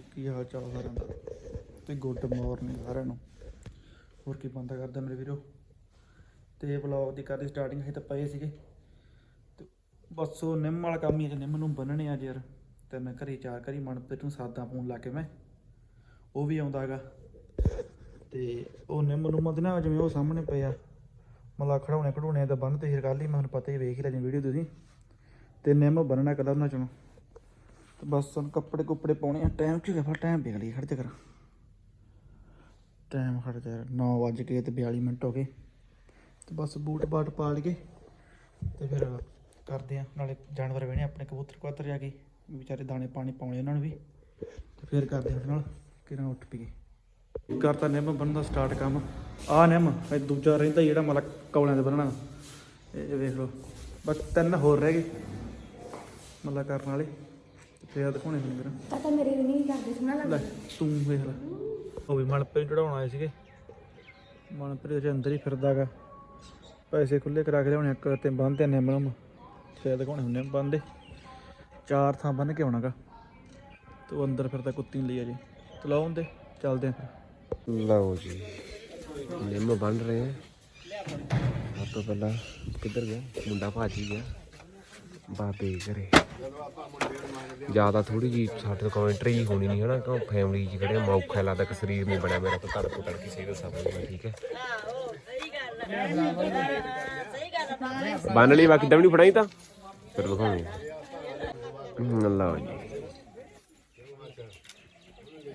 ਕੀ ਹਾਲ ਚਾਲ ਸਾਰਿਆਂ ਦਾ? ਤੇ ਗੁੱਡ ਮਾਰਨਿੰਗ ਸਾਰਿਆਂ ਨੂੰ। ਹੋਰ ਕੀ ਬੰਦਾ ਕਰਦਾ ਮੇਰੇ ਵੀਰੋ? ਤੇ ਵਲੌਗ ਦੀ ਕਰਦੀ ਸਟਾਰਟਿੰਗ ਹੈ ਤਾਂ ਪਏ ਸੀਗੇ। ਤੇ ਬਸ ਉਹ ਨਿੰਮ ਵਾਲਾ ਕੰਮ ਹੀ ਹੈ ਨਿੰਮ ਨੂੰ ਬੰਨਣੇ ਅੱਜ ਯਾਰ, ਤੇ ਮੈਂ ਘਰੇ ਚਾਰ ਕਰੀ ਮਨਪ੍ਰੀਤ ਨੂੰ ਸਾਦਾ ਫੋਨ ਲਾ ਕੇ ਮੈਂ। ਉਹ ਵੀ ਆਉਂਦਾ ਹੈਗਾ। ਤੇ ਉਹ ਨਿੰਮ ਨੂੰ ਮਤ ਨਾ ਜਿਵੇਂ ਉਹ ਸਾਹਮਣੇ ਪਿਆ ਮਲਾ ਖੜਾਉਣੇ ਖੜਾਉਣੇ ਤਾਂ ਬੰਨ ਤੇ ਫਿਰ ਕੱਲ ਹੀ ਮੈਨੂੰ ਪਤਾ ਹੀ ਵੇਖ ਹੀ ਲਿਆ ਜੀ ਵੀਡੀਓ ਤੁਸੀਂ। ਤੇ ਨਿੰਮ ਬੰਨਣਾ ਕਲਰ ਉਹਨਾਂ ਚੋਂ ਬਸ ਹੁਣ ਕੱਪੜੇ ਕੁੱਪੜੇ ਪਾਉਣੇ ਆ। ਟਾਈਮ ਕੀ ਹੋਇਆ ਟਾਈਮ ਵੇਖ ਲਈ ਖੜ ਜਾ ਕਰ। ਟਾਈਮ ਖੜ ਜਾ 9 ਵਜ ਕੇ ਤੇ 42 ਮਿੰਟ ਹੋ ਗਏ। ਤੇ ਬਸ ਬੂਟ ਬਾਟ ਪਾ ਲਈਏ ਤੇ ਫਿਰ ਕਰਦੇ ਆ। ਨਾਲੇ ਜਾਨਵਰ ਵੇਣੇ, ਆਪਣੇ ਕਬੂਤਰ ਕਬੂਤਰ ਜਾ ਕੇ ਵਿਚਾਰੇ ਦਾਣੇ ਪਾਣੀ ਪਾਉਣੇ ਉਹਨਾਂ ਨੂੰ ਵੀ। ਤੇ ਫਿਰ ਕਰਦੇ ਆ ਉਹਦੇ ਨਾਲ ਕਿਰਾਂ ਉੱਠ ਪਈਏ। ਕਰਤਾ ਨਿੰਮ ਬਣਨ ਸਟਾਰਟ ਕੰਮ। ਆ ਨਿੰਮ, ਇਹ ਦੂਜਾ ਰਹਿੰਦਾ ਜਿਹੜਾ ਮਤਲਬ ਕੌਲਿਆਂ ਦੇ ਬੰਨਣਾ ਇਹ ਵੇਖ ਲਓ। ਬਸ ਤਿੰਨ ਹੋਰ ਰਹਿ ਗਏ ਮਤਲਬ ਕਰਨ ਵਾਲੇ। ਫਿਰ ਦਿਖਾਉਣੇ ਤੁਹਾਨੂੰ ਫਿਰ। ਪਤਾ ਮੇਰੇ ਵੀ ਨਹੀਂ ਕਰਦੇ ਸੁਣਾ ਲੈ ਤੂੰ ਵੇਖ ਲੈ। ਉਹ ਵੀ ਮਨਪ੍ਰੀਤ ਚੜਾਉਣ ਆਏ ਸੀਗੇ। ਮਨਪ੍ਰੀਤ ਦੇ ਅੰਦਰ ਹੀ ਫਿਰਦਾਗਾ। ਪੈਸੇ ਖੁੱਲੇ ਕਰਾ ਕੇ ਲਿਆਉਣੇ ਇੱਕ ਤੇ ਬੰਨ੍ਹਦੇ ਨੇ ਮਨਮ ਫਿਰ ਦਿਖਾਉਣੇ ਹੁੰਦੇ ਆ ਬੰਨ੍ਹਦੇ ਚਾਰ ਥਾਂ ਬੰਨ ਕੇ ਆਉਣਾਗਾ। ਤੂੰ ਅੰਦਰ ਫਿਰਦਾ ਕੁੱਤੀ ਨੂੰ ਲਈ ਅਜੇ। ਤਲਾਉਣ ਦੇ ਚੱਲਦੇ ਆ ਫਿਰ। ਲਓ ਜੀ। ਨਿੰਮ ਬਣ ਰਹੇ ਹੈ ਸਭ ਤੋਂ ਪਹਿਲਾਂ ਕਿੱਧਰ ਗਿਆ? ਮੁੰਡਾ ਭਾਜੀ ਗਿਆ। ਬਾਬੇ ਘਰੇ। ਜ਼ਿਆਦਾ ਥੋੜੀ ਜੀ ਸਾਡੇ ਕੋਲ ਹੋਣੀ ਨਹੀਂ, ਹਨਾ? ਕਿਉਂ ਫੈਮਿਲੀ ਚ ਖੜੇ ਮੌਖਾ ਲੱਗਦਾ ਕਿ ਸਰੀਰ ਨਹੀਂ ਬਣਿਆ ਮੇਰਾ ਤਾਂ ਤੜਕ ਤੜਕ ਕਿਸੇ ਦਾ ਸਭ ਨੂੰ ਠੀਕ ਹੈ? ਬੰਨ ਲਈ, ਬਾਕੀ ਦਮ ਨਹੀਂ ਫੜਾਈ ਤਾਂ? ਫਿਰ ਦਿਖਾਉਣੀ ਲਓ ਜੀ।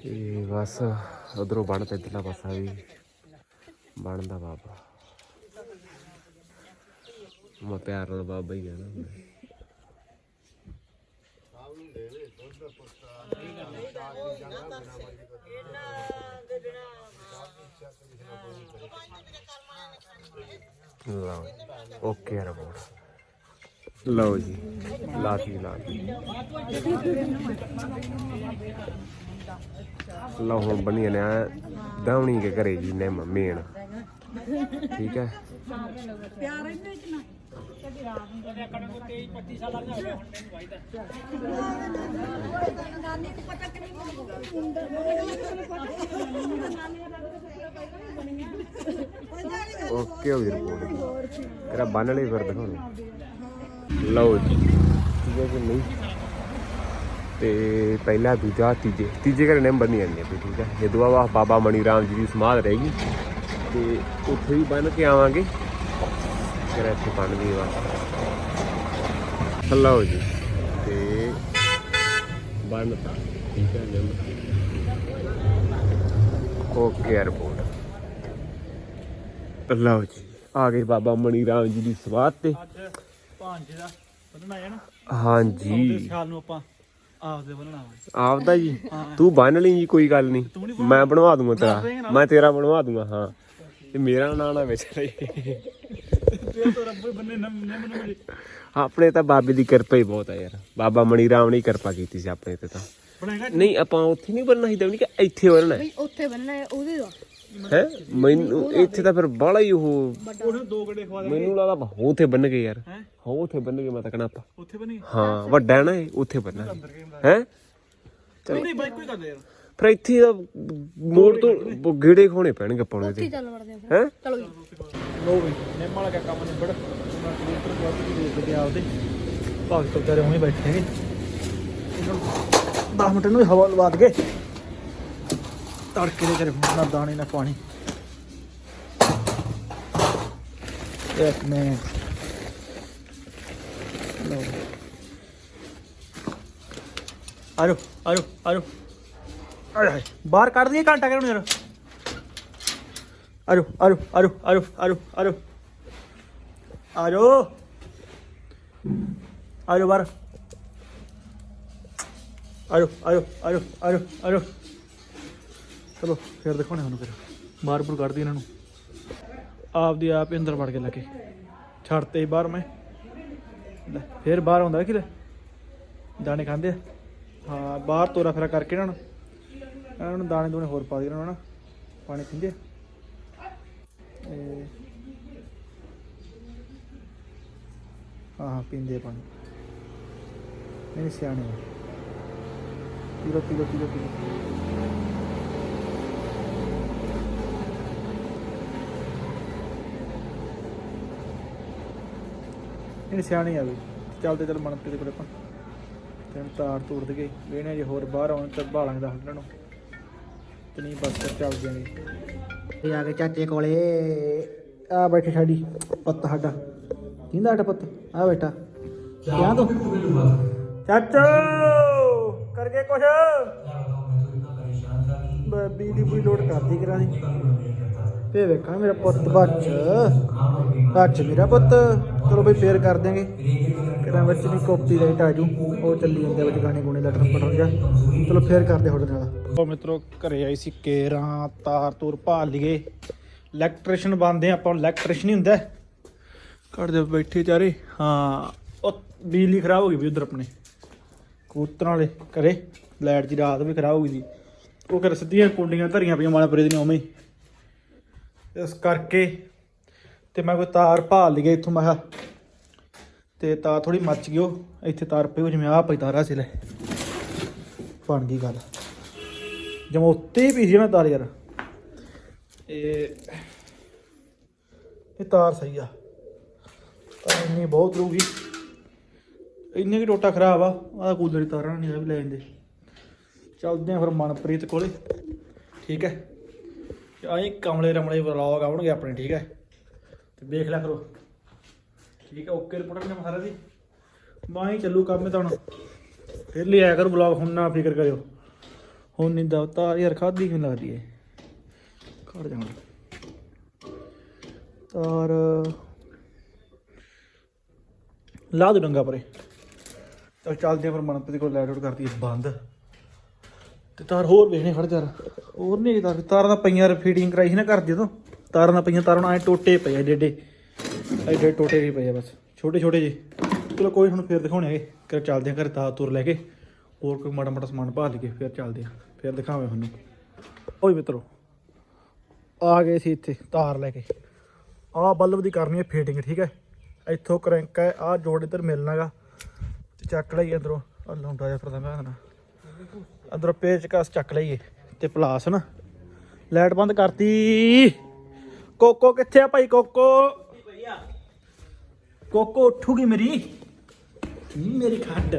ਇਹ ਬਸ, ਉਧਰੋਂ ਬਣ ਤੇ ਇਧਰਲਾ ਪਾਸਾ ਵੀ ਬਣਦਾ ਬਾਬਾ। ਮੈਂ ਪਿਆਰ ਨਾਲ ਬਾਬਾ ਹੀ ਕਹਿਣਾ ਲਓ ਓਕੇ ਰਿਪੋਰਟ। ਲਓ ਜੀ। ਲਾਤੀ ਲਾਤੀ। ਲਓ ਹੁਣ ਬਣੀ ਨੇ ਦਾਉਣੀ ਕੇ ਘਰੇ ਜੀ ਨੇ ਮੇਨ ਠੀਕ ਹੈ? ਓਕੇ ਹੋ ਗਈ ਰਿਪੋਰਟ ਤੇਰਾ ਬੰਨ ਲਈ ਫਿਰ ਦਿਖਾਉਣੀ ਲਓ ਜੀ, ਠੀਕ ਹੈ ਕਿ ਨਹੀਂ? ਤੇ ਪਹਿਲਾ, ਦੂਜਾ, ਤੀਜੇ। ਤੀਜੇ ਘਰੇ ਨੰਬਰ ਨਹੀਂ ਆਉਂਦੇ ਵੀ, ਠੀਕ ਹੈ। ਇਹ ਦੁਆ ਵਾ ਬਾਬਾ ਮਣੀ ਰਾਮ ਜੀ ਦੀ ਸਮਾਧ ਰਹੇਗੀ ਤੇ ਉੱਥੇ ਵੀ ਬੰਨ ਕੇ ਆਵਾਂਗੇ। ਫਿਰ ਇੱਥੇ ਬੰਨ ਦੀ ਵਾ। ਲਓ ਜੀ। ਤੇ ਬੰਨ ਤਾ ਠੀਕ ਹੈ ਨੰਬਰ ਓਕੇ 에어ਪੋਰਟ ਲਓ ਜੀ। ਆ ਗਏ ਬਾਬਾ ਮਣੀ ਰਾਮ ਜੀ ਦੀ ਸਮਾਧ ਤੇ। ਅੱਜ ਭਾਂਜੇ ਦਾ ਬੰਨਣਾ ਹੈ ਨਾ? ਹਾਂਜੀ। ਸਾਲ ਨੂੰ ਆਪਾਂ ਆਪਦੇ ਬੰਨਣਾ ਆਪਦਾ ਜੀ। ਤੂੰ ਬੰਨ ਲਈ ਜੀ ਕੋਈ ਗੱਲ ਨਹੀਂ। ਮੈਂ ਬਣਵਾ ਦੂੰਗਾ ਤੇਰਾ। ਮੈਂ ਤੇਰਾ ਬਣਵਾ ਦੂੰਗਾ ਹਾਂ। ਤੇ ਮੇਰਾ ਨਾਂ ਨਾ ਵਿੱਚ ਲਈ ਆਪਣੇ ਤਾਂ ਬਾਬੇ ਦੀ ਕਿਰਪਾ ਹੀ ਬਹੁਤ ਆ ਯਾਰ। ਬਾਬਾ ਮਣੀ ਰਾਮ ਨੇ ਹੀ ਕਿਰਪਾ ਕੀਤੀ ਸੀ ਆਪਣੇ ਤੇ ਤਾਂ। ਨਹੀਂ ਆਪਾਂ ਉੱਥੇ ਨਹੀਂ ਬੰਨਣਾ ਸੀ ਦਵਣੀ ਕਿ ਇੱਥੇ ਬੰਨਣਾ ਬਈ ਉੱਥੇ ਬੰਨਣਾ ਹੈ ਉਹਦੇ ਦਾ ਹੈ? ਮੈਨੂੰ ਇੱਥੇ ਤਾਂ ਫਿਰ ਬਾਹਲਾ ਹੀ ਉਹ ਉਹਨੇ ਦੋ ਗੜੇ ਖਵਾ ਦੇ ਮੈਨੂੰ ਲੱਗਦਾ ਉੱਥੇ ਬੰਨ ਗਏ ਯਾਰ। ਹੈ? ਹਾਂ ਉੱਥੇ ਬੰਨ ਗਏ ਮੈਂ ਤਾਂ ਕਹਣਾ ਆਪਾਂ। ਉੱਥੇ ਬਣੀ ਹਾਂ ਵੱਡਾ ਹੈ ਨਾ ਇਹ, ਉੱਥੇ ਬੰਨਾ। ਹੈ? ਨਹੀਂ ਬਾਈਕ ਕੋਈ ਕਰਦੇ ਯਾਰ। ਫਿਰ ਇੱਥੇ ਦਾ ਮੋੜ ਤੋਂ ਗੇੜੇ ਖੋਣੇ। ਪੈਣਗੇ ਆਪਾਂ ਨੂੰ ਉੱਥੇ ਇਹਦੇ। ਚੱਲ ਵੜਦੇ ਆ ਫਿਰ। ਹੈ? ਚਲੋ ਜੀ। ਲੋ ਵੀ ਨਿੰਮ ਵਾਲਾ ਕਿਆ ਕੰਮ ਨਿਬੜ? ਉਹਨਾਂ ਕਬੂਤਰ ਕਬੂਤਰ ਵੀ ਦੇਖਦੇ ਆਪਦੇ ਭਗਤ ਵਿਚਾਰੇ ਹੁਣੇ ਬੈਠੇ ਹੈਗੇ ਇਹਨਾਂ ਨੂੰ। 10 ਮਿੰਟ ਨੂੰ ਹਵਾ ਲਵਾ ਦਗੇ ਤੜਕੇ ਦੇ ਕਰੇ ਨਾ ਦਾਣੇ ਨਾ ਪਾਣੀ। ਇੱਕ ਮਿੰਟ। ਲੋ ਆਜੋ ਆਜੋ ਆਜੋ ਆਏ ਬਾਹਰ ਕੱਢ ਦਈਏ ਘੰਟਾ ਕਿਹਨੂੰ ਯਾਰ ਆਜੋ ਆਜੋ ਆਜੋ ਆਜੋ ਆਜੋ ਆਜੋ। ਆਜੋ। ਆਜੋ ਬਾਹਰ। ਆਜੋ ਆਜੋ ਆਜੋ ਆਜੋ ਆਜੋ। ਚਲੋ, ਫਿਰ ਦਿਖਾਉਣੇ ਤੁਹਾਨੂੰ ਫਿਰ। ਬਾਹਰ ਬੁਰ ਕੱਢਦੀ ਇਹਨਾਂ ਨੂੰ। ਆਪਦੀ ਆਪ ਹੀ ਅੰਦਰ ਵੜ ਕੇ ਲੈ ਕੇ ਛੱਡਤੇ ਸੀ ਬਾਹਰ ਮੈਂ। ਲੈ, ਫਿਰ ਬਾਹਰ ਆਉਂਦਾ ਕਿ ਲੈ ਦਾਣੇ ਖਾਂਦੇ ਆ। ਹਾਂ, ਬਾਹਰ ਤੋਰਾ ਫੇਰਾ ਕਰਕੇ ਇਹਨਾਂ ਨੂੰ ਇਹਨਾਂ ਨੂੰ ਦਾਣੇ ਦੂਣੇ ਹੋਰ ਪਾ ਦੇ, ਇਹਨਾਂ ਨੂੰ ਪਾਣੀ ਪੀਂਦੇ ਹਾਂ ਹਾਂ, ਪੀਂਦੇ ਪਾਣੀ। ਨਹੀਂ ਸਿਆਣੇ ਆ। ਪੀ ਲਓ ਪੀ ਲਓ ਪੀ ਲਓ ਪੀ ਲਓ। ਇਹ ਸਿਆਣੇ ਆ ਵੀ। ਚੱਲਦੇ, ਚੱਲ ਮਨਪ੍ਰੀਤ ਕੋਲੇ ਆਪਾਂ। ਤੈਨੂੰ ਤਾਰ ਤੋੜ ਦਗੇ। ਵੇਣੇ ਜੇ ਹੋਰ ਬਾਹਰ ਆਉਣ ਤੇ ਭਾਲਾਂਗੇ ਦੱਸ ਦੇਣ ਨੂੰ। ਤੇ ਨਹੀਂ ਚੱਲ ਜਾਣਗੇ ਇਹ ਆ ਗਏ ਚਾਚੇ ਕੋਲੇ। ਆ ਬੈਠੇ ਸਾਡੀ ਪੁੱਤ ਸਾਡਾ। ਕਿੰਦਾ ਸਾਡਾ ਪੁੱਤ? ਆ ਬੈਠਾ। ਕਿਆ ਤੂੰ? ਚਾਚੋ! ਕਰਕੇ ਕੁਛ? ਬ- ਬਿਜਲੀ ਬੁਈ ਲੋਡ ਕਰਦੀ ਕਰਾਂ ਦੀ ਤੇ ਵੇਖਾਂ ਮੇਰਾ ਪੁੱਤ ਬੱਚ ਬੱਚ ਮੇਰਾ ਪੁੱਤ। ਚਲੋ ਬਈ ਫੇਰ ਕਰ ਦਿਆਂਗੇ। ਕਿਰਾਂ ਵਿੱਚ ਨਹੀਂ ਕਾਪੀ ਰਾਈਟ ਆ ਜੂ। ਉਹ ਚੱਲੀ ਜਾਂਦੇ ਵਿੱਚ ਗਾਣੇ ਗੁਣੇ ਲਟਰ ਪਟਰ ਜਾ ਚਲੋ ਫੇਰ ਕਰਦੇ ਤੁਹਾਡੇ ਨਾਲ। ਉਹ ਮਿੱਤਰੋ, ਘਰੇ ਆਈ ਸੀ ਕੇਰਾਂ, ਤਾਰ ਤੂਰ ਭਾਲ ਲਈਏ। ਇਲੈਕਟ੍ਰੀਸ਼ੀਅਨ ਬੰਦੇ ਆਪਾਂ ਇਲੈਕਟ੍ਰੀਸ਼ੀਅਨ ਹੀ ਹੁੰਦਾ। ਘਰ ਦੇ ਬੈਠੇ ਚਾਰੇ, ਹਾਂ, ਉਹ ਬਿਜਲੀ ਖਰਾਬ ਹੋ ਗਈ ਵੀ ਉਧਰ ਆਪਣੇ। ਕੂਤਰਾਂ ਵਾਲੇ ਘਰੇ ਲਾਈਟ ਦੀ ਰਾਤ ਵੀ ਖਰਾਬ ਹੋ ਗਈ ਸੀ। ਉਹ ਕਰ ਸਿੱਧੀਆਂ ਕੁੰਡੀਆਂ ਧਰੀਆਂ ਪਈਆਂ ਮਾਲਪੁਰੇ ਦੀਆਂ ਉਵੇਂ ਇਸ ਕਰਕੇ ਤੇ ਮੈਂ ਕੋਈ ਤਾਰ ਭਾਲ ਲਈ ਇੱਥੋਂ, ਮੈਂ ਕਿਹਾ ਤੇ ਤਾਰ ਥੋੜੀ ਮੱਚ ਗਈ ਇੱਥੇ ਤਾਰ ਪਈ ਉਹ ਜਿਵੇਂ ਆ ਪਈ ਤਾਰਾ ਸੀ ਲੈ ਬਣ ਗਈ ਗੱਲ। ਜਮ ਉੱਤੇ ਹੀ ਪਈ ਸੀ ਨਾ ਤਾਰ ਯਾਰ। ਇਹ ਇਹ ਤਾਰ ਸਹੀ ਆ। ਤਾਂ ਇੰਨੀ ਬਹੁਤ ਰਹੂਗੀ ਇੰਨੇ ਕੀ ਟੋਟਾ ਖਰਾਬ ਆ। ਆ ਕੂਲਰ ਦੀ ਤਾਰਾਂ ਨਹੀਂ ਆ ਵੀ ਲੈ ਜਾਂਦੇ ਚੱਲਦੇ ਆ ਫਿਰ ਮਨਪ੍ਰੀਤ ਕੋਲੇ। ਠੀਕ ਹੈ। ਆਏ ਕਮਲੇ ਰਮਲੇ ਵਲੌਗ ਆਉਣਗੇ ਆਪਣੇ, ਠੀਕ ਹੈ। ਤੇ ਦੇਖ ਲਿਆ ਕਰੋ। ਠੀਕ ਹੈ ਓਕੇ ਰਿਪੋਰਟ ਨੇ ਸਾਰਾ ਦੀ ਬਾਈ ਚੱਲੂ ਕੰਮ ਤਾਂ ਫਿਰ ਲਈ ਆਇਆ ਕਰੋ ਵਲੌਗ ਹੁਣ ਨਾ ਫਿਕਰ ਕਰਿਓ। ਹੁਣ ਨਹੀਂ ਦਵਤਾ ਯਾਰ ਖਾਦੀ ਕਿਉਂ ਲੱਗਦੀ ਏ ਖੜ ਜਾਣਾ ਤਾਰ। ਲਾ ਦੋ ਡੰਗਾ ਪਰੇ। ਚਲ ਚੱਲਦੇ ਆ ਫਿਰ ਮਨਪ੍ਰੀਤ ਕੋਲ ਲਾਈਟ ਆਊਟ ਕਰਤੀ ਬੰਦ। ਤੇ ਤਾਰ ਹੋਰ ਵੇਖਣੇ ਖੜ ਜਾ ਹੋਰ ਨਹੀਂ ਤਾਰ। ਤਾਰਾਂ ਦਾ ਪਈਆਂ ਫੀਡਿੰਗ ਕਰਾਈ ਸੀ ਨਾ ਘਰ ਜਦੋਂ ਤਾਰਾਂ ਦਾ ਪਈਆਂ, ਤਾਰਾਂ ਐ ਟੋਟੇ ਪਏ ਡੇਡੇ। ਐਡੇ ਟੋਟੇ ਵੀ ਪਏ ਆ ਬਸ। ਛੋਟੇ ਛੋਟੇ ਜੀ ਚਲੋ ਕੋਈ ਹੁਣ ਫੇਰ ਦਿਖਾਉਣੇ ਹੈਗੇ। ਕਿ ਚੱਲਦੇ ਆ ਘਰ ਤਾਰ ਤੁਰ ਲੈ ਕੇ। ਹੋਰ ਕੋਈ ਮਾੜਾ ਮਾੜਾ ਸਮਾਨ ਭਾਲ ਲਈਏ ਫੇਰ ਚੱਲਦੇ ਆ। ਫੇਰ ਦਿਖਾਵੇਂ ਤੁਹਾਨੂੰ। ਓਏ ਮਿੱਤਰੋ ਆ ਗਏ ਸੀ ਇੱਥੇ ਤਾਰ ਲੈ ਕੇ। ਆਹ ਬਲਬ ਦੀ ਕਰਨੀ ਹੈ ਫੀਟਿੰਗ ਠੀਕ ਹੈ? ਇੱਥੋਂ ਕਰੰਕ ਹੈ, ਆਹ ਜੋੜ ਇੱਧਰ ਮਿਲਣਾਗਾ ਤੇ ਚੱਕ ਲਈ ਅੰਦਰੋਂ। ਆਹ ਲੌਂਡਾ ਜਿਹਾ ਫਿਰਦਾ ਮੈਂ ਨਾ ਅੰਦਰੋਂ ਪੇਚਕਸ ਚੱਕ ਲਈਏ। ਤੇ ਪਲਾਸ ਨਾ। ਲਾਈਟ ਬੰਦ ਕਰਤੀ। ਕੋਕੋ ਕਿੱਥੇ ਆ ਭਾਈ ਕੋਕੋ? ਕੋਕੋ ਉੱਠੂਗੀ ਮੇਰੀ। ਨੀ ਮੇਰੀ ਖੱਡ।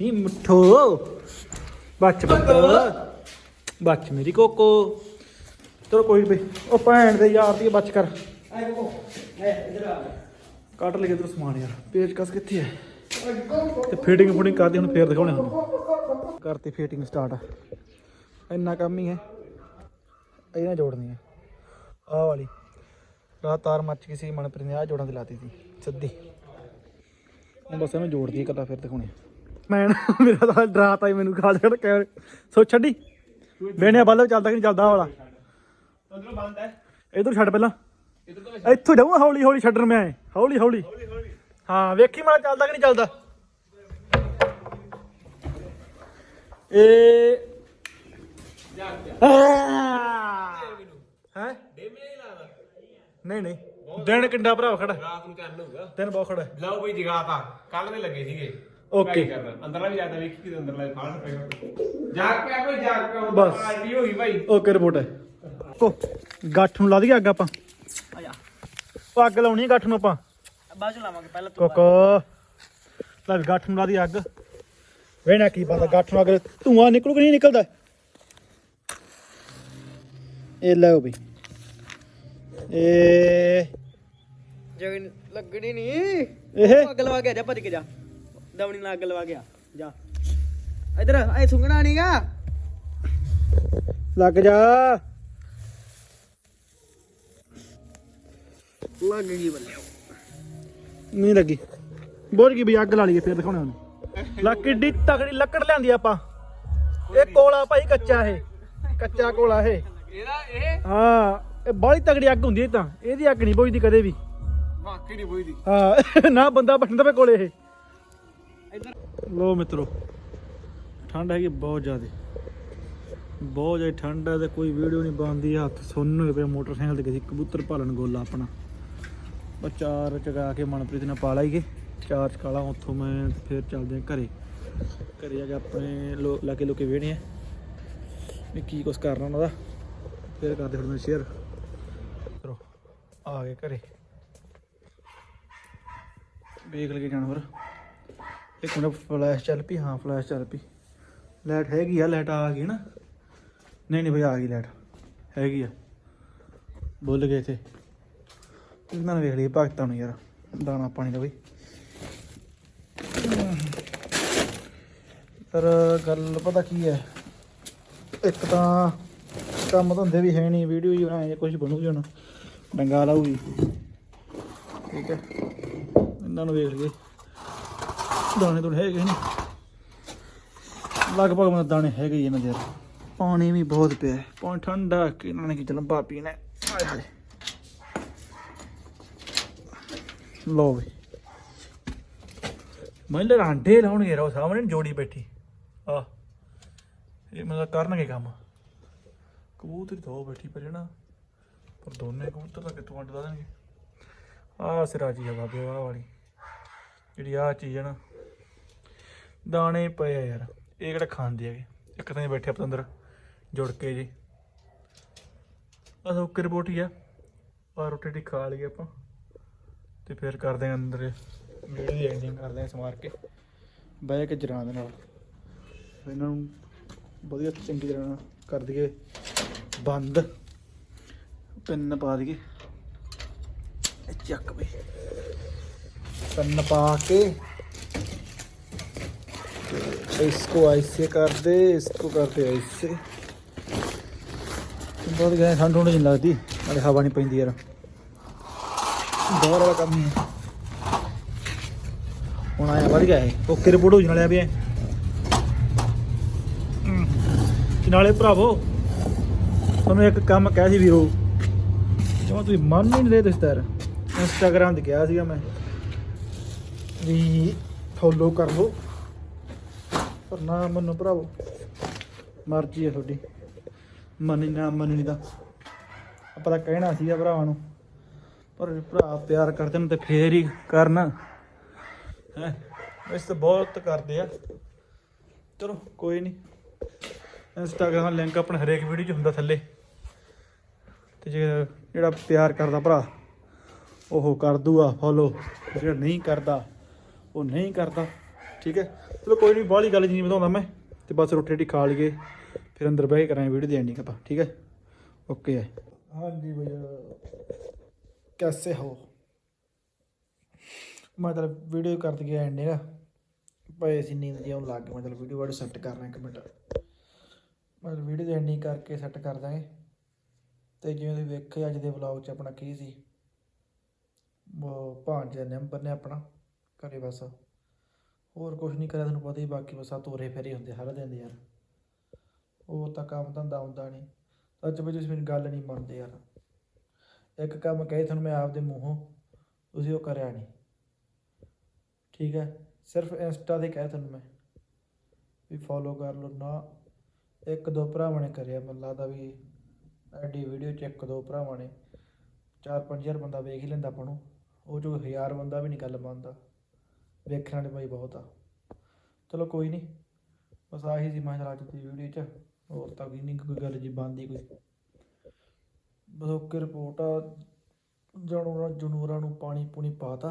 ਨੀ ਮੁੱਠੋ। ਬੱਚ ਬੱਤ ਬੱਚ ਮੇਰੀ ਕੋਕੋ। ਚਲੋ ਕੋਈ ਨੀ ਬਈ। ਉਹ ਭੈਣ ਦੇ ਯਾਰ ਦੀ ਬੱਚ ਕਰ। ਕੱਢ ਲਈਏ ਇਧਰ ਸਮਾਨ ਯਾਰ। ਪੇਚਕਸ ਕਿੱਥੇ ਹੈ ਤੇ ਫੀਟਿੰਗ ਫੂਟਿੰਗ ਕਰਦੀ ਹੁਣ ਫੇਰ ਦਿਖਾਉਣੇ ਹੁਣ ਕਰਤੀ ਫੀਟਿੰਗ ਸਟਾਰਟ ਇੰਨਾ ਕੰਮ ਹੀ ਹੈ ਇਹਨਾਂ ਜੋੜਨੀ ਹੈ ਆਹ ਵਾਲੀ। ਰਾਤ ਤਾਰ ਮੱਚ ਗਈ ਸੀ ਮਨਪ੍ਰੀਤ ਨੇ ਆਹ ਜੋੜਾਂ ਤੇ ਲਾਤੀ ਸੀ। ਸਿੱਧੀ। ਹੁਣ ਬਸ ਇਹਨੂੰ ਜੋੜਦੀ ਕਦਾ ਫਿਰ ਦਿਖਾਉਣੇ। ਮੈਂ ਨਾ- ਮੇਰਾ ਤਾਂ ਡਰਾਤਾ ਹੀ ਮੈਨੂੰ ਖਾਲ ਛੱਡ ਕੇ ਸੋ ਛੱਡੀ। ਬੇਣਿਆ ਬੱਲਬ ਚੱਲਦਾ ਕਿ ਨਹੀਂ ਚੱਲਦਾ ਵਾਲਾ। ਉਧਰੋਂ ਬੰਦ ਹੈ। ਇਧਰ ਛੱਡ ਪਹਿਲਾਂ। ਇੱਥੋਂ ਜਾਊਂਗਾ ਹੌਲੀ ਹੌਲੀ ਛੱਡਣ ਮੈਂ ਆਏ ਹੌਲੀ ਹੌਲੀ। ਹਾਂ ਵੇਖੀ ਮਾੜਾ ਚੱਲਦਾ ਕਿ ਨਹੀਂ ਚੱਲਦਾ। ਇਹ ਹੈ ਨਹੀਂ ਨਹੀਂ। ਦਿਨ ਕਿੰਨਾ ਭਰਾ ਖੜਾ? ਰਾਤ ਨੂੰ ਕਰਨ ਹੋਊਗਾ ਦਿਨ ਬਹੁਤ ਖੜਾ ਲਓ ਬਈ ਜਗਾਤਾ ਕੱਲ ਦੇ ਲੱਗੇ ਸੀਗੇ। ਓਕੇ ਅੰਦਰਲਾ ਵੀ ਜਾਂਦਾ ਵੇਖੀ ਕਿਤੇ ਅੰਦਰਲਾ ਫਾਲਟ ਪਏਗਾ ਜਾਗ ਪਿਆ ਕੋਈ ਜਾਗ ਪਿਆ ਬਸ। ਪਾਰਟੀ ਹੋ ਗਈ ਭਾਈ। ਓਕੇ ਰਿਪੋਰਟ ਹੈ। ਕੋ ਗੱਠ ਨੂੰ ਲਾ ਦਈਏ ਅੱਗ ਆਪਾਂ? ਆ ਜਾ ਉਹ ਅੱਗ ਲਾਉਣੀ ਹੈ ਗੱਠ ਨੂੰ ਆਪਾਂ? ਬਾਅਦ ਚ ਲਾਵਾਂਗੇ ਪਹਿਲਾਂ ਤੂੰ ਕੋਕੋ। ਲੈ ਗੱਠ ਨੂੰ ਲਾ ਦੀ ਅੱਗ। ਵੇਣਾ ਕੀ ਪਤਾ ਗੱਠ ਨੂੰ ਅੱਗ ਧੂਆਂ ਨਿਕਲੂ ਕਿ ਨਹੀਂ ਨਿਕਲਦਾ? ਇਹ ਲਓ ਬਈ। ਇਹ ਜਗ ਲੱਗਣੀ ਨਹੀਂ ਇਹ? ਅੱਗ ਲਵਾ ਕੇ ਆ ਜਾ ਭੱਜ ਕੇ ਜਾ। ਦਵਣੀ ਨਾਲ ਅੱਗ ਲਵਾ ਕੇ ਆ ਜਾ। ਇਧਰ ਐ ਸੁੰਗਣਾ ਨਹੀਂਗਾ ਲੱਗ ਜਾ। ਲੱਗ ਗਈ ਬੱਲੇ। ਨਹੀਂ ਲੱਗੀ। ਬੋਝ ਗਈ ਬਈ ਅੱਗ ਲਾ ਲਈਏ ਫਿਰ ਦਿਖਾਉਣੇ ਉਹਨੂੰ। ਲੱਕ ਕਿੱਡੀ ਤਕੜੀ ਲੱਕੜ ਲਿਆਂਦੀ ਆਪਾਂ। ਇਹ ਕੋਲਾ ਭਾਈ ਕੱਚਾ ਇਹ। ਕੱਚਾ ਕੋਲਾ ਇਹ। ਇਹਦਾ ਇਹ? ਹਾਂ ਇਹ ਬਾਹਲੀ ਤਕੜੀ ਅੱਗ ਹੁੰਦੀ ਹੈ ਤਾਂ। ਇਹਦੀ ਅੱਗ ਨਹੀਂ ਬੁਝਦੀ ਕਦੇ ਵੀ। ਵਾਕਈ ਨਹੀਂ ਬੋਈਦੀ ਹਾਂ ਨਾ ਬੰਦਾ ਬੈਠਦਾ ਪਏ ਕੋਲੇ ਇਹ। ਲੋ ਮਿੱਤਰੋ ਠੰਡ ਹੈਗੀ ਬਹੁਤ ਜ਼ਿਆਦਾ। ਬਹੁਤ ਜ਼ਿਆਦਾ ਠੰਡ ਹੈ ਤੇ ਕੋਈ ਵੀਡੀਓ ਨਹੀਂ ਬਣਦੀ ਹੱਥ ਸੁੰਨ ਹੋਏ ਪਏ ਮੋਟਰਸਾਈਕਲ ਤੇ ਕਿਸੇ ਕਬੂਤਰ ਭਾਲਣ ਗੋਲਾ ਆਪਣਾ। ਬਸ ਚਾਰ ਚਗਾ ਕੇ ਮਨਪ੍ਰੀਤ ਨਾਲ ਪਾ ਲਾਈਏ ਚਾਰ ਚਕਾਲਾ ਉੱਥੋਂ ਮੈਂ ਫਿਰ ਚੱਲਦੇ ਹਾਂ ਘਰੇ। ਘਰੇ ਜਾ ਕੇ ਆਪਣੇ ਲਾਗੇ ਲੋਕੇ ਵੇਹਣੇ ਆ। ਵੀ ਕੀ ਕੁਛ ਕਰਨਾ ਉਹਨਾਂ ਦਾ। ਫਿਰ ਕਰਦੇ ਫਿਰ ਮੈਂ ਸ਼ੇਅਰ ਆ ਗਏ ਘਰੇ। ਵੇਖ ਲਗੇ ਜਾਨਵਰ। ਇੱਕ ਮਿੰਟ ਫਲੈਸ਼ ਚੱਲ ਪਈ। ਹਾਂ ਫਲੈਸ਼ ਚੱਲ ਪਈ। ਲਾਈਟ ਹੈਗੀ ਆ ਲਾਈਟ ਆ ਗਈ ਨਾ। ਨਹੀਂ ਨਹੀਂ ਬਈ, ਆ ਗਈ ਲਾਈਟ ਹੈਗੀ ਆ। ਭੁੱਲ ਗਏ ਤੇ ਇਹਨਾਂ ਨੇ ਵੇਖ ਲਈ ਭਗਤਾਂ ਨੂੰ ਯਾਰ। ਦਾਣਾ ਪਾਣੀ ਦਾ ਬਈ। ਪਰ ਗੱਲ ਪਤਾ ਕੀ ਹੈ? ਇੱਕ ਤਾਂ ਕੰਮ ਧੰਦੇ ਵੀ ਹੈ ਨਹੀਂ ਵੀਡੀਓ ਹੀ ਬਣਾਏ ਕੁਝ ਬਣੂਗੀ ਹੁਣ। ਡੰਗਾ ਲਾਊਗੀ। ਠੀਕ ਹੈ। ਇਹਨਾਂ ਨੂੰ ਵੇਖ ਲਈਏ। ਦਾਣੇ ਤੋਂ ਹੈਗੇ ਨਹੀਂ ਲਗਭਗ ਮਤਲਬ ਦਾਣੇ ਹੈਗੇ ਹੀ ਇਹਨਾਂ ਦੇ ਪਾਣੀ ਵੀ ਬਹੁਤ ਪਿਆ। ਪਾਣੀ ਠੰਡਾ ਕਿ ਇਹਨਾਂ ਨੇ ਕੀ ਲੰਬਾ ਪੀਣਾ। ਆਏ ਹਾਏ। ਲੋ ਵੀ। ਮੈਨੂੰ ਲੱਗਾ ਆਂਡੇ ਲਾਉਣਗੇ ਰੋ ਸਾਹਮਣੇ ਨੀ ਜੋੜੀ ਬੈਠੀ। ਆ। ਇਹ ਮਤਲਬ ਕਰਨਗੇ ਕੰਮ। ਕਬੂਤਰ ਉਹ ਬੈਠੀ ਪਰ ਨਾ ਪਰ ਦੋਨੇ ਕਬੂਤਰ ਤਾਂ ਅੰਡੇ ਲਾ ਦੇਣਗੇ। ਆ ਸਿਰਾਜੀ ਆ ਬਾਬੇ ਵਾਲੀ। ਜਿਹੜੀ ਆ ਚੀਜ਼ ਹੈ ਨਾ, ਦਾਣੇ ਪਏ ਆ ਯਾਰ, ਇਹ ਕਿਹੜਾ ਖਾਂਦੇ ਹੈਗੇ? ਇੱਕ ਤਾਂ ਬੈਠੇ ਆਪਾਂ ਅੰਦਰ ਜੁੜ ਕੇ ਜੀ। ਆ ਓਕੇ ਰਿਪੋਰਟ ਹੀ ਆ ਆ ਰੋਟੀ ਟੀ ਖਾ ਲਈ ਆਪਾਂ। ਤੇ ਫਿਰ ਕਰਦੇ ਆਂ ਅੰਦਰ, ਵੀਡੀਓ ਦੀ ਐਂਡਿੰਗ ਕਰਦੇ ਆਂ ਸਮਾਰ ਕੇ। ਬਹਿ ਕੇ ਜਰਾਂ ਦੇ ਨਾਲ। ਇਹਨਾਂ ਨੂੰ ਵਧੀਆ ਚੰਗੀ ਤਰ੍ਹਾਂ ਕਰ ਦਈਏ। ਬੰਦ। ਪਿੰਨ ਪਾ ਦਈਏ। ਚੱਕ ਬਈ। पिन पा के तो इसको ऐसे कर दे इसको करते ऐसे बहुत गए ठंड ठंड नहीं लगती अरे हवा नहीं पैंदी यार बाहर वाला काम नहीं है ਹੁਣ ਆਇਆ ਵਧ ਗਿਆ ਇਹ ਓਕੇ ਰਿਪੋਰਟ ਹੋ ਜਾਣ ਵਾਲਿਆ ਵੀ ਐ ਕਿ ਨਾਲੇ ਭਰਾਵੋ ਤੁਹਾਨੂੰ ਇੱਕ ਕੰਮ ਕਹਿ ਸੀ ਵੀਰੋ ਜਿਵੇਂ ਤੁਸੀਂ ਮੰਨ ਹੀ ਨਹੀਂ ਰਹੇ ਤੁਸੀਂ ਤਾਂ ਇੰਸਟਾਗ੍ਰਾਮ ਤੇ ਕਿਹਾ ਸੀਗਾ ਮੈਂ ਵੀ ਫੋਲੋ ਕਰ ਲਓ। ਪਰ ਨਾ ਮੰਨੋ ਭਰਾਵੋ, ਮਰਜ਼ੀ ਹੈ ਤੁਹਾਡੀ। ਮੰਨਣੀ ਨਾ ਮੰਨਣੀ ਦਾ ਆਪਾਂ ਤਾਂ ਕਹਿਣਾ ਸੀਗਾ ਭਰਾਵਾਂ ਨੂੰ, ਪਰ ਭਰਾ ਪਿਆਰ ਕਰਦੇ ਨੇ ਤੇ ਫੇਰ ਹੀ ਕਰਨ। ਹੈ, ਇਸ ਤਾਂ ਬਹੁਤ ਕਰਦੇ ਆ। ਚਲੋ, ਕੋਈ ਨਹੀਂ ਇੰਸਟਾਗ੍ਰਾਮ ਲਿੰਕ ਆਪਣੇ ਹਰੇਕ ਵੀਡੀਓ 'ਚ ਹੁੰਦਾ ਥੱਲੇ। ਤੇ ਜੇ ਜਿਹੜਾ ਪਿਆਰ ਕਰਦਾ ਭਰਾ, ਉਹ ਕਰ ਦੂਗਾ ਫੋਲੋ ਜਿਹੜਾ ਨਹੀਂ ਕਰਦਾ ਉਹ ਨਹੀਂ ਕਰਦਾ। ਠੀਕ ਹੈ? ਚਲੋ ਕੋਈ ਨਹੀਂ, ਬਾਹਲੀ ਗੱਲ ਜੀ ਵਧਾਉਂਦਾ ਮੈਂ। ਤੇ ਬਸ ਰੋਟੀ ਰੋਟੀ ਖਾ ਲਈਏ। ਫਿਰ ਅੰਦਰ ਬਹਿ ਕੇ ਕਰਾਂਗੇ ਵੀਡੀਓ ਦੀ ਐਂਡਿੰਗ ਆਪਾਂ। ਠੀਕ ਹੈ? ਓਕੇ ਹੈ। ਹਾਂਜੀ ਭਈਆ ਕੈਸੇ ਹੋ? ਮਤਲਬ ਵੀਡੀਓ ਕਰ ਦਈਏ ਐਂਡਿੰਗ ਪਏ ਸੀ ਨੀਂਦ ਜਿਉਂ ਲੱਗ ਗਈ ਮਤਲਬ ਵੀਡੀਓ ਵਾੜੀ ਸੈੱਟ ਕਰਨਾ ਇੱਕ ਮਿੰਟ। ਮਤਲਬ ਵੀਡੀਓ ਦੀ ਐਂਡਿੰਗ ਕਰਕੇ ਸੈੱਟ ਕਰ ਦਾਂਗੇ। ਤੇ ਜਿਵੇਂ ਤੁਸੀਂ ਵੇਖਿਆ ਅੱਜ ਦੇ ਵਲੌਗ 'ਚ ਆਪਣਾ ਕੀ ਸੀ? ਉਹ ਭਾਂਜੇ ਨੰਬਰ ਨੇ ਆਪਣਾ। ਘਰੇ ਬਸ। ਹੋਰ ਕੁਝ ਨਹੀਂ ਕਰਿਆ ਤੁਹਾਨੂੰ ਪਤਾ ਹੀ ਬਾਕੀ ਬਸ ਆ ਤੋਰੇ ਫੇਰੇ ਹੁੰਦੇ ਹਰ ਦਿਨ ਦੇ ਯਾਰ। ਉਹ ਤਾਂ ਕੰਮ ਧੰਦਾ ਹੁੰਦਾ ਨਹੀਂ ਸੱਚ ਵਿੱਚ ਤੁਸੀਂ ਮੇਰੀ ਗੱਲ ਨਹੀਂ ਮੰਨਦੇ ਯਾਰ। ਇੱਕ ਕੰਮ ਕਹੇ, ਤੁਹਾਨੂੰ ਮੈਂ ਆਪਦੇ ਮੂੰਹੋਂ, ਤੁਸੀਂ ਉਹ ਕਰਿਆ ਨਹੀਂ ਠੀਕ ਹੈ? ਸਿਰਫ ਇੰਸਟਾ ਤੇ ਕਹਿ ਤੁਹਾਨੂੰ ਮੈਂ, ਵੀ ਫੋਲੋ ਕਰ ਲਓ। ਨਾ, ਇੱਕ ਦੋ ਭਰਾਵਾਂ ਨੇ ਕਰਿਆ, ਮੈਨੂੰ ਲੱਗਦਾ ਵੀ ਐਡੀ ਵੀਡੀਓ ਚ ਇੱਕ ਦੋ ਭਰਾਵਾਂ ਨੇ। 4-5000 ਬੰਦਾ ਵੇਖ ਹੀ ਲੈਂਦਾ ਆਪਾਂ ਨੂੰ। ਉਹ ਜੋ ਹਜ਼ਾਰ ਬੰਦਾ ਵੀ ਨਹੀਂ ਗੱਲ ਮੰਨਦਾ। ਵੇਖਣ ਵਾਲੇ ਬਾਈ ਬਹੁਤ ਆ। ਚਲੋ ਕੋਈ ਨਹੀਂ ਬਸ ਆਹੀ ਸੀ ਮੈਂ ਕਿਹਾ ਅੱਜ ਦੀ ਵੀਡੀਓ ਚ, ਹੋਰ ਤਾਂ ਕੋਈ ਨਹੀਂ ਕੋਈ ਗੱਲ ਜੀ ਬਣਦੀ ਕੋਈ। ਬਸ ਓਕੇ ਰਿਪੋਰਟ ਆ ਜਾਨਵਰਾਂ ਜਨੂਰਾਂ ਨੂੰ ਪਾਣੀ ਪੂਣੀ ਪਾਤਾ।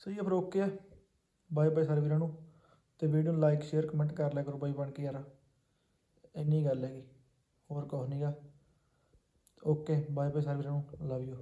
ਸਹੀ ਆ ਫਿਰ ਓਕੇ ਆ, ਬਾਏ ਬਾਏ ਸਾਰੇ ਵੀਰਾਂ ਨੂੰ। ਤੇ ਵੀਡੀਓ ਨੂੰ ਲਾਈਕ ਸ਼ੇਅਰ ਕਮੈਂਟ ਕਰ ਲਿਆ ਕਰੋ ਬਾਈ ਬਣ ਕੇ ਯਾਰ। ਇੰਨੀ ਗੱਲ ਹੈਗੀ, ਹੋਰ ਕੁਛ ਨਹੀਂਗਾ ਓਕੇ, ਬਾਏ ਬਾਏ ਸਾਰੇ ਵੀਰਾਂ ਨੂੰ ਲਵ ਯੂ